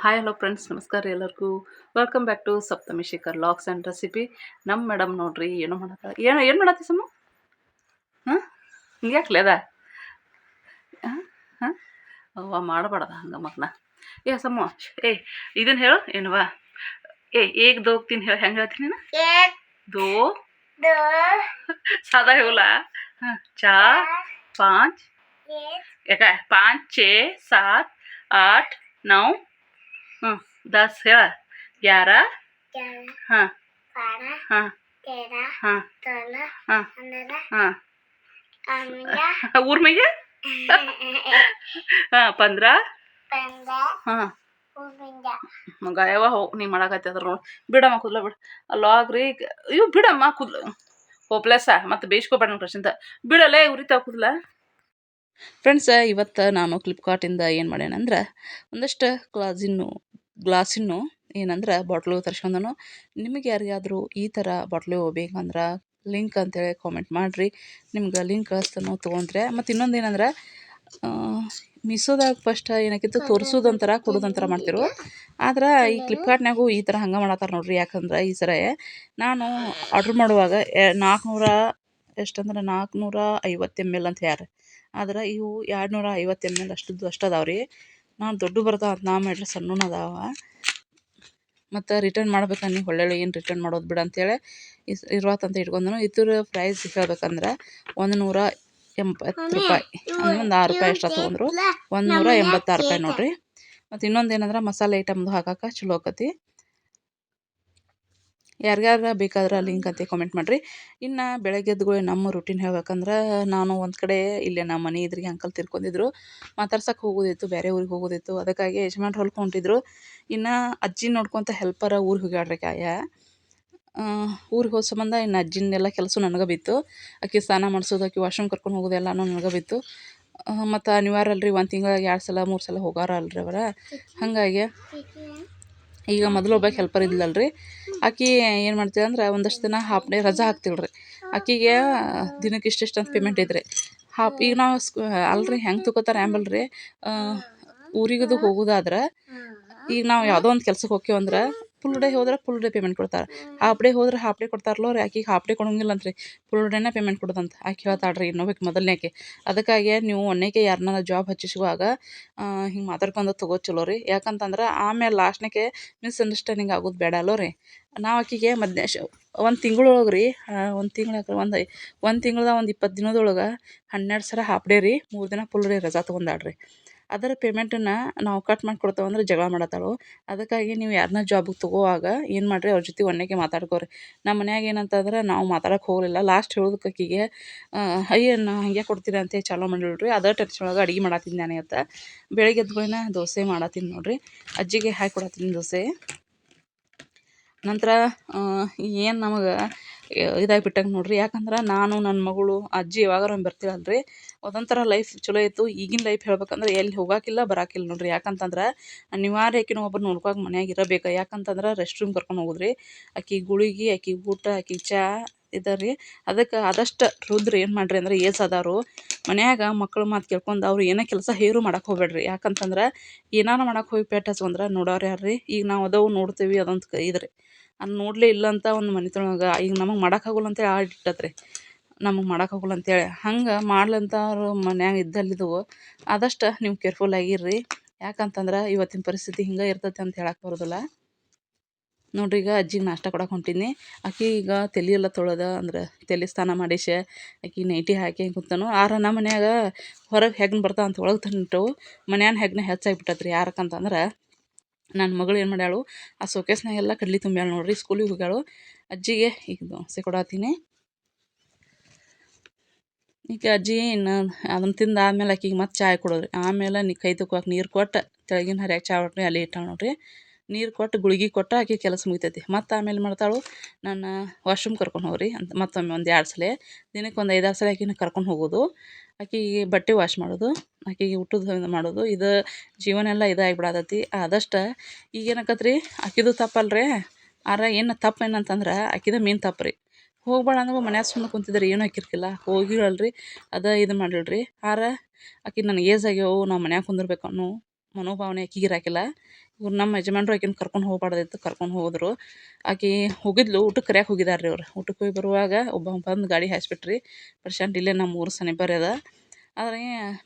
High hello friends नमस्कार एलू welcome back to Saptamishekhar vlogs and recipe num madam नोड़ी ऐनमती समू हाँ हाँ लेदा हाँ हाँ वाबड़ा हाँ मकन ऐ सम ऐन ऐनवा ऐग दोगती हमें हेती दो सदा हेला चार पाँच पाँच छः सात आठ नौ ಹ್ಞೂ ದಾಸ್ ಹೇಳ. ಯಾರ? ಹಾಂ. ಹಾಂ. ಹಾಂ. ಹಾಂ. ಹಾಂ. ಊರ್ಮಿಗೆ? ಹಾಂ ಪಂದ್ರ? ಹಾಂ. ಮಗ ಯಾವ ಹೋಗಿ ನೀ ಮಾಡಾಕತ್ತಿದ್ರ ನೋಡಿ. ಬಿಡಮ್ಮ ಕುದ್ಲ ಬಿಡ. ಅಲ್ಲಾಗ್ರಿ ಇವ್ ಬಿಡಮ್ಮ ಕುದ್ಲ. ಹೋಪ್ಲೆಸ ಮತ್ತೆ ಬೇಯಿಸ್ಕೋಬೇಡ ನಮ್ಮ ಪ್ರಶ್ನಿಂದ ಬಿಡಲೇ ಉರಿತಾವ ಕುದ್ಲ. ಫ್ರೆಂಡ್ಸ್ ಇವತ್ತು ನಾನು ಫ್ಲಿಪ್ಕಾರ್ಟಿಂದ ಏನು ಮಾಡ್ಯಾನಂದ್ರೆ ಒಂದಷ್ಟು ಕ್ಲಾಸಿನ್ನು ಗ್ಲಾಸಿನ್ನು ಏನಂದ್ರೆ ಬಾಟ್ಲು ತರ್ಸ್ಕೊಂಡನು. ನಿಮಗೆ ಯಾರಿಗಾದರೂ ಈ ಥರ ಬಾಟ್ಲು ಬೇಕಂದ್ರೆ ಲಿಂಕ್ ಅಂತೇಳಿ ಕಾಮೆಂಟ್ ಮಾಡಿರಿ. ನಿಮ್ಗೆ ಲಿಂಕ್ ಕಳಿಸ್ತಾನೋ ತೊಗೊಂಡ್ರೆ. ಮತ್ತು ಇನ್ನೊಂದು ಏನಂದ್ರೆ ಮಿಸೋದಾಗ ಫಸ್ಟ್ ಏನಾಕಿತ್ತು ತೋರಿಸೋದಂತರ ಕೊಡೋದಂತರ ಮಾಡ್ತಿರು. ಆದ್ರೆ ಈ ಫ್ಲಿಪ್ಕಾರ್ಟ್ನಾಗೂ ಈ ಥರ ಹಂಗೆ ಮಾಡತ್ತಾರ ನೋಡ್ರಿ. ಯಾಕಂದ್ರೆ ಈ ಸರ ನಾನು ಆರ್ಡ್ರ್ ಮಾಡುವಾಗ ನಾಲ್ಕುನೂರ ಎಷ್ಟಂದ್ರೆ ನಾಲ್ಕುನೂರ ಐವತ್ತು ಎಂ ಎಲ್ ಅಂತ ಯಾರು ಆದ್ರೆ ಇವು ಎರಡು ನೂರ ಐವತ್ತು ಎಂ ಎಲ್ ಅಷ್ಟದ್ದು ಅಷ್ಟು ನಾನು ದೊಡ್ಡ ಬರ್ತಾವ ಅಂತ ನಾ ಮಾಡ್ರಿ ಸಣ್ಣ ಅದಾವ. ಮತ್ತು ರಿಟರ್ನ್ ಮಾಡ್ಬೇಕನ್ನಿ ಒಳ್ಳೊಳ್ಳೆ ಏನು ರಿಟರ್ನ್ ಮಾಡೋದು ಬಿಡು ಅಂತೇಳಿ ಇಸ್ ಅಂತ ಇಟ್ಕೊಂಡನು. ಇದ್ರ ಪ್ರೈಸ್ ಹೇಳ್ಬೇಕಂದ್ರೆ ಒಂದು ನೂರ ಎಂಬತ್ತು ರೂಪಾಯಿ ಅಂದ್ರೆ ಒಂದು ಆರು ರೂಪಾಯಿ ಎಷ್ಟು ತೊಗೊಂಡ್ರು. ಒಂದು ನೂರ ಎಂಬತ್ತಾರು ರೂಪಾಯಿ ನೋಡಿರಿ. ಮತ್ತು ಇನ್ನೊಂದು ಏನಂದ್ರೆ ಮಸಾಲೆ ಐಟಮ್ದು ಹಾಕಕ್ಕೆ ಚಲೋ ಆಕತಿ. ಯಾರ್ಯಾರ ಬೇಕಾದ್ರೆ ಲಿಂಕ್ ಅಂತ ಕಾಮೆಂಟ್ ಮಾಡಿರಿ. ಇನ್ನು ಬೆಳಗ್ಗೆ ನಮ್ಮ ರೂಟೀನ್ ಹೇಳ್ಬೇಕಂದ್ರೆ ನಾನು ಒಂದು ಕಡೆ ಇಲ್ಲೇ ನಮ್ಮ ಮನೆ ಇದ್ರಿಗೆ ಅಂಕಲ್ ತಿರ್ಕೊಂಡಿದ್ರು. ಮಾತಾಡ್ಸೋಕೆ ಹೋಗೋದಿತ್ತು, ಬೇರೆ ಊರಿಗೆ ಹೋಗೋದಿತ್ತು. ಅದಕ್ಕಾಗಿ ಯಜಮಾನ್ರು ಹೊಲ್ಕೊಂಡಿದ್ರು. ಇನ್ನು ಅಜ್ಜಿ ನೋಡ್ಕೊತ ಹೆಲ್ಪರ ಊರಿಗೆ ಹೋಗ್ಯಾಡ್ರಿ ಕಾಯ ಊರಿಗೆ ಹೋದ ಸಂಬಂಧ ಇನ್ನು ಅಜ್ಜಿನೆಲ್ಲ ಕೆಲಸ ನನಗೆ ಬಿತ್ತು. ಆಕೆ ಸ್ನಾನ ಮಾಡಿಸೋದು ಆಕೆ ವಾಶ್ರೂಮ್ ಕರ್ಕೊಂಡು ಹೋಗೋದು ಎಲ್ಲನೂ ನನಗೆ ಬಿತ್ತು. ಮತ್ತು ಅನಿವಾರ್ಯ ಅಲ್ರಿ ಒಂದು ತಿಂಗಳಿಗೆ ಎರಡು ಸಲ, ಮೂರು ಸಲ ಹೋಗಾರ ಅಲ್ರಿ ಅವರ. ಹಾಗಾಗಿ ಈಗ ಮೊದಲು ಒಬ್ಬಾಕೆ ಹೆಲ್ಪರ್ ಇದ್ಲಲ್ಲ ರೀ ಆಕೆ ಏನು ಮಾಡ್ತೀವಿ ಅಂದ್ರೆ ಒಂದಷ್ಟು ದಿನ ಹಾಫ್ ಡೇ ರಜಾ ಹಾಕ್ತೀವಿ ರೀ. ಆಕಿಗೆ ದಿನಕ್ಕೆ ಇಷ್ಟಿಷ್ಟು ಅಂತ ಪೇಮೆಂಟ್ ಐತ್ರಿ ಹಾಫ್ ಈಗ ನಾವು ಸ್ಕೂ ಅಲ್ರಿ ಹೆಂಗೆ ತಗೋತಾರೆ ಆ್ಯಂಬಲ್ರಿ ಊರಿಗದು ಹೋಗೋದಾದ್ರೆ, ಈಗ ನಾವು ಯಾವುದೋ ಒಂದು ಕೆಲ್ಸಕ್ಕೆ ಹೋಕ್ಕೇವಂದ್ರೆ ಫುಲ್ ಡೇ ಹೋದ್ರೆ ಫುಲ್ ಡೇ ಪೇಮೆಂಟ್ ಕೊಡ್ತಾರೆ. ಹಾಫ್ ಡೇ ಹೋದ್ರೆ ಹಾಫ್ ಡೇ ಕೊಡ್ತಾರಲ್ಲೋ ರೀ ಆಕಿಗೆ ಹಾಫ್ ಡೇ ಕೊಡೋಂಗಿಲ್ಲ ಅಂತ್ರಿ ಫುಲ್ ಡೇನೇ ಪೇಮೆಂಟ್ ಕೊಡೋದಂತ. ಆಕೆ ಹೇಳ್ತಾಳ್ರಿ ಇನ್ನೊಬ್ಬಕ್ಕೆ ಮೊದಲನೇಕೆ ಅದಕ್ಕಾಗಿ ನೀವು ಒನ್ನೇಕೆ ಯಾರನ್ನ ಜಾಬ್ ಹಚ್ಚಿಸುವಾಗ ಹಿಂಗೆ ಮಾತಾಡ್ಕೊಂಡು ತಗೋ ಚಲೋ ರೀ. ಯಾಕಂತಂದ್ರೆ ಆಮೇಲೆ ಲಾಸ್ಟ್ನೇಕೆ ಮಿಸ್ಅಂಡರ್ಸ್ಟ್ಯಾಂಡಿಂಗ್ ಆಗೋದು ಬೇಡ ಅಲ್ಲೋ ರೀ ನಾವು ಆಕೆಗೆ ಮಧ್ಯ ಒಂದು ತಿಂಗಳೊಳಗೆ ರೀ ಒಂದು ತಿಂಗಳ ಒಂದು ಒಂದು ತಿಂಗಳದ ಒಂದು ಇಪ್ಪತ್ತು ದಿನದೊಳಗೆ ಹನ್ನೆರಡು ಸಲ ಹಾಫ್ ಡೇ ರೀ ಮೂರು ದಿನ ಫುಲ್ ಡೇ ರಜಾ ತೊಗೊಂಡಾಳ್ರಿ ಅದರ ಪೇಮೆಂಟನ್ನು ನಾವು ಕಟ್ ಮಾಡಿ ಕೊಡ್ತೇವಂದ್ರೆ ಜಗಳ ಮಾಡತ್ತಾಳು. ಅದಕ್ಕಾಗಿ ನೀವು ಯಾರನ್ನ ಜಾಬಿಗೆ ತಗೋವಾಗ ಏನು ಮಾಡಿರಿ ಅವ್ರ ಜೊತೆ ಒಣ್ಣೆಗೆ ಮಾತಾಡ್ಕೋರಿ. ನಮ್ಮ ಮನ್ಯಾಗ ಏನಂತಂದ್ರೆ ನಾವು ಮಾತಾಡಕ್ಕೆ ಹೋಗಲಿಲ್ಲ. ಲಾಸ್ಟ್ ಹೇಳೋದಕ್ಕೆ ಆಕಿಗೆ ಅಯ್ಯ ನಾ ಹಂಗೆ ಕೊಡ್ತೀರ? ಅಂತ ಚಾಲೋ ಮಾಡಿಲ್ರಿ ಅದೇ ಟೆನ್ಷನ್ ಒಳಗೆ ಅಡುಗೆ ಮಾಡತ್ತೀನಿ ನಾನು ಇವತ್ತು ಬೆಳಗ್ಗೆ ಎದ್ದುಗಳಿನ ದೋಸೆ ಮಾಡತ್ತೀನಿ ನೋಡಿರಿ. ಅಜ್ಜಿಗೆ ಹಾಕಿ ಕೊಡತ್ತೀನಿ ದೋಸೆ. ನಂತರ ಏನು ನಮಗೆ ಇದಾಗಿ ಬಿಟ್ಟಂಗೆ ನೋಡ್ರಿ. ಯಾಕಂದ್ರೆ ನಾನು ನನ್ನ ಮಗಳು, ಅಜ್ಜಿ ಯಾವಾಗಾರ ಒಮ್ಮೆ ಬರ್ತೀವಲ್ರಿ ಅದೊಂಥರ ಲೈಫ್ ಚಲೋ ಇತ್ತು. ಈಗಿನ ಲೈಫ್ ಹೇಳ್ಬೇಕಂದ್ರೆ ಎಲ್ಲಿ ಹೋಗಾಕಿಲ್ಲ, ಬರಾಕಿಲ್ಲ ನೋಡ್ರಿ. ಯಾಕಂತಂದ್ರೆ ಅನಿವಾರ್ಯ ಆಕಿನ ಒಬ್ಬರು ನೋಡ್ಕೊಳಕ್ ಮನ್ಯಾಗ ಇರಬೇಕು. ಯಾಕಂತಂದ್ರೆ ರೆಸ್ಟ್ ರೂಮ್ ಕರ್ಕೊಂಡು ಹೋಗುದ್ರಿ. ಆಕಿ ಗುಳಿಗೆ, ಆಕಿ ಊಟ, ಆಕಿ ಚಾ ಇದ್ದಾರೆ ರೀ ಅದಕ್ಕೆ ಆದಷ್ಟು ರುದ್ರ ಏನು ಮಾಡಿರಿ ಅಂದ್ರೆ ಏಸ್ ಅದಾರು ಮನ್ಯಾಗ ಮಕ್ಕಳು ಮಾತು ಕೇಳ್ಕೊಂಡು ಅವ್ರು ಏನೇ ಕೆಲಸ ಹೇರು ಮಾಡಕ್ಕೆ ಹೋಗ್ಬೇಡ್ರಿ. ಯಾಕಂತಂದ್ರೆ ಏನಾರ ಮಾಡಕ್ಕೆ ಹೋಗಿ ಪೇಟ್ ಹಚ್ಕೊಂಡ್ರೆ ನೋಡೋರು ಯಾರ್ರಿ? ಈಗ ನಾವು ಅದವು ನೋಡ್ತೀವಿ ಅದೊಂದು ಕ ಅದು ನೋಡಲೇ ಇಲ್ಲ ಅಂತ ಒಂದು ಮನೆತೊಳಗೆ ಈಗ ನಮಗೆ ಮಾಡೋಕ್ಕಾಗಲ್ಲ ಅಂತೇಳಿ ಆಡಿಟ್ಟತ್ರಿ ನಮಗೆ ಮಾಡೋಕ್ಕಾಗಲ್ಲ ಅಂತೇಳಿ ಹಂಗೆ ಮಾಡ್ಲಂತವ್ರು ಮನ್ಯಾಗ ಇದ್ದಲ್ಲಿದ್ದವು ಆದಷ್ಟು ನೀವು ಕೇರ್ಫುಲ್ ಆಗಿರ್ರಿ. ಯಾಕಂತಂದ್ರೆ ಇವತ್ತಿನ ಪರಿಸ್ಥಿತಿ ಹಿಂಗೆ ಇರ್ತೈತೆ ಅಂತ ಹೇಳಕ್ಕೆ ಬರೋದಿಲ್ಲ. ನೋಡ್ರಿ, ಈಗ ಅಜ್ಜಿಗೆ ನಾಷ್ಟ ಕೊಡಕ್ಕೆ ಹೊಂಟೀನಿ. ಆಕಿ ಈಗ ತಲೆ ಎಲ್ಲ ತೊಳೆದ, ಅಂದ್ರೆ ತಲೆ ಸ್ನಾನ ಮಾಡಿಸ ಆಕಿ ನೈಟಿ ಹಾಕಿ ಕುಂತಾನು. ಆರ ನಮ್ಮ ಮನ್ಯಾಗ ಹೊರಗೆ ಹೆಗ್ನ ಬರ್ತಾವ ಅಂತ ಒಳಗೆ ತಂದಿಟ್ಟವು ಮನ್ಯಾನ ಹೆಗ್ನ ಹೆಚ್ಚಾಗಿಬಿಟ್ಟತ್ರಿ ಯಾರಕ್ಕಂತಂದ್ರೆ ನನ್ನ ಮಗಳು ಏನು ಮಾಡ್ಯಾಳು, ಆ ಸೋಕೇಸ್ನಾಗೆಲ್ಲ ಕಡ್ಲಿ ತುಂಬ್ಯಾಳು ನೋಡ್ರಿ ಸ್ಕೂಲಿಗೆ ಹೋಗ್ಯಾಳು. ಅಜ್ಜಿಗೆ ಈಗ ದೋಸೆ ಕೊಡತ್ತೀನಿ ಈಗ ಅಜ್ಜಿ ಇನ್ನು ಅದನ್ನು ತಿಂದು ಆದ್ಮೇಲೆ ಆಕಿಗೆ ಮತ್ತೆ ಚಾಯ್ ಕೊಡೋದ್ರಿ. ಆಮೇಲೆ ನೀ ಕೈ ತೊಗೊಳಕ್ಕೆ ನೀರು ಕೊಟ್ಟು, ತೆಳಗಿನ ಹರಿಯಾಗಿ ಚಾ ಕೊಟ್ಟು ಅಲ್ಲಿ ಇಟ್ಟಾಳೆ ನೋಡ್ರಿ. ನೀರು ಕೊಟ್ಟು ಗುಳಿಗೆ ಕೊಟ್ಟು ಆಕೆ ಕೆಲಸ ಮುಗಿತೈತಿ. ಮತ್ತು ಆಮೇಲೆ ಮಾಡ್ತಾಳು ನನ್ನ ವಾಶ್ರೂಮ್ ಕರ್ಕೊಂಡು ಹೋಗ್ರಿ. ಅಂತ ಮತ್ತೊಮ್ಮೆ ಒಂದು ಎರಡು ಸಲ ದಿನಕ್ಕೆ ಒಂದು ಐದಾರು ಸಲ ಆಕಿನ ಕರ್ಕೊಂಡು ಹೋಗೋದು. ಆಕೆಗೆ ಬಟ್ಟೆ ವಾಶ್ ಮಾಡೋದು, ಆಕೆಗೆ ಊಟದ ಮಾಡೋದು. ಇದು ಜೀವನ ಎಲ್ಲ ಇದಾಗಿಬಿಡತೈತಿ ಆದಷ್ಟು ಈಗ ಏನಾಕತ್ರಿ, ಆಕಿದು ತಪ್ಪಲ್ರಿ? ಆರ ಏನು ತಪ್ಪು ಏನಂತಂದ್ರೆ, ಆಕಿದ ಮೇನ್ ತಪ್ಪು ರೀ. ಹೋಗ್ಬೇಡ ಅಂದ್ರೆ ಮನ್ಯಾಗ ಸುಮ್ಮನೆ ಕುಂತಿದ್ರೆ ಏನೂ ಆಕಿರ್ಕಿಲ್ಲ ಹೋಗಿಳಲ್ರಿ ಅದ ಇದು ಮಾಡಿಳ್ರಿ ಆರ ಆಕಿ ನನಗೆ ಏಜ್ ಆಗ್ಯಾವು, ನಾವು ಮನ್ಯಾಗ ಕುಂದಿರ್ಬೇಕು ಅನ್ನೋ ಮನೋಭಾವನೆ ಆಕಿಗೆ ಇರಾಕಿಲ್ಲ. ಇವ್ರು ನಮ್ಮ ಯಜಮಾನ್ರು ಆಕಿನ ಕರ್ಕೊಂಡು ಹೋಗ್ಬಾರ್ದಿತ್ತು ಕರ್ಕೊಂಡು ಹೋದರು. ಆಕೆ ಹೋಗಿದ್ಲು ಊಟಕ್ಕೆ ಕರ್ಯಾಕೆ ಹೋಗಿದಾರ್ರಿ ಅವ್ರು. ಊಟಕ್ಕೆ ಹೋಗಿ ಬರುವಾಗ ಒಬ್ಬ ಬಂದು ಗಾಡಿ ಹಾಸ್ಬಿಟ್ರಿ. ಪ್ರಶಾಂತ್ ಇಲ್ಲೇ ನಮ್ಮ ಊರು ಸಮೀಪರೇ ಅದ. ಆದರೆ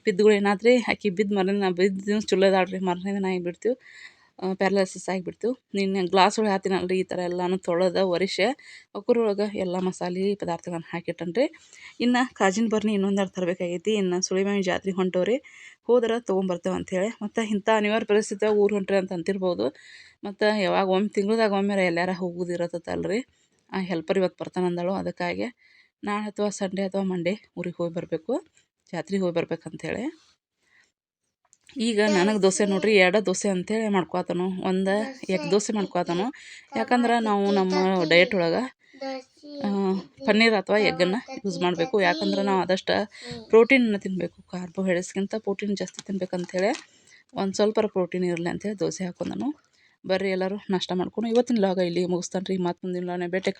ಬಿದ್ದುಗಳು ಏನಾದ್ರಿ? ಆಕೆ ಬಿದ್ದು ಮರನ ಬಿದ್ದು ಚಲೋ ಇದಾಳೆ ರೀ ಮಾರನೇ ದಿನ ಆಗಿಬಿಡ್ತು ಪ್ಯಾರಲೈಸಿಸ್ ಆಗಿಬಿಡ್ತು. ನಿನ್ನೆ ಗ್ಲಾಸ್ ಹಾಕ್ತೀನಲ್ಲ ರೀ ಈ ಥರ ಎಲ್ಲನೂ ತೊಳೆದ ಒರೆಸಿ ಒಳಗೆ ಎಲ್ಲ ಮಸಾಲೆ ಪದಾರ್ಥಗಳನ್ನು ಹಾಕಿಟ್ಟನ್ರಿ. ಇನ್ನು ಕಾಜಿನ ಬರ್ನಿ ಇನ್ನೊಂದೆರಡು ತರಬೇಕಾಗೈತಿ. ಇನ್ನು ಸುಳಿಮಾವಿ ಜಾತ್ರೆ ಹೊಂಟವ್ರಿ. ಹೋದ್ರೆ ತೊಗೊಂಬರ್ತೇವೆ ಅಂಥೇಳಿ ಮತ್ತು ಇಂಥ ಅನಿವಾರ್ಯ ಪರಿಸ್ಥಿತಿ ಊರು ಹೊಂಟ್ರಿ ಅಂತ ಅಂತಿರ್ಬೋದು. ಮತ್ತು ಯಾವಾಗ ಒಮ್ಮೆ ತಿಂಗ್ಳದಾಗ ಒಮ್ಮೆ ಎಲ್ಲಾರ ರೀ ಆ ಹೆಲ್ಪರ್ ಇವತ್ತು ಬರ್ತಾನೆ ಅಂದಳು ಅದಕ್ಕಾಗಿ ನಾಳೆ ಅಥವಾ ಸಂಡೇ ಅಥವಾ ಮಂಡೇ ಊರಿಗೆ ಹೋಗಿ ಬರಬೇಕು. ಜಾತ್ರೆಗೆ ಹೋಗಿ ಬರ್ಬೇಕಂತೇಳಿ ಈಗ ನನಗೆ ದೋಸೆ ನೋಡ್ರಿ, ಎರಡು ದೋಸೆ ಅಂತೇಳಿ ಮಾಡ್ಕೊತಾನು. ಒಂದು ಎಗ್ ದೋಸೆ ಮಾಡ್ಕೊತಾನು. ಯಾಕಂದ್ರೆ ನಾವು ನಮ್ಮ ಡಯಟ್ ಒಳಗೆ ಪನ್ನೀರ್ ಅಥವಾ ಎಗ್ಗನ್ನು ಯೂಸ್ ಮಾಡಬೇಕು. ಯಾಕಂದ್ರೆ ನಾವು ಆದಷ್ಟು ಪ್ರೋಟೀನನ್ನು ತಿನ್ನಬೇಕು ಕಾರ್ಬೋಹೈಡ್ರೇಟ್ಸ್ಗಿಂತ ಪ್ರೋಟೀನ್ ಜಾಸ್ತಿ ತಿನ್ಬೇಕಂತೇಳಿ ಒಂದು ಸ್ವಲ್ಪ ಪ್ರೋಟೀನ್ ಇರಲಿ ಅಂತೇಳಿ ದೋಸೆ ಹಾಕೊಂಡನು. ಬರ್ರಿ ಎಲ್ಲರೂ ನಾಷ್ಟ ಮಾಡ್ಕೊಂಡು ಇವತ್ತಿನ ಲಾಗ ಇಲ್ಲಿ ಮುಗಿಸ್ತಾನೆ ರೀ ಮತ್ತು ಮುಂದಿನ ಲಾಗ್ನ ಭೇಟಿ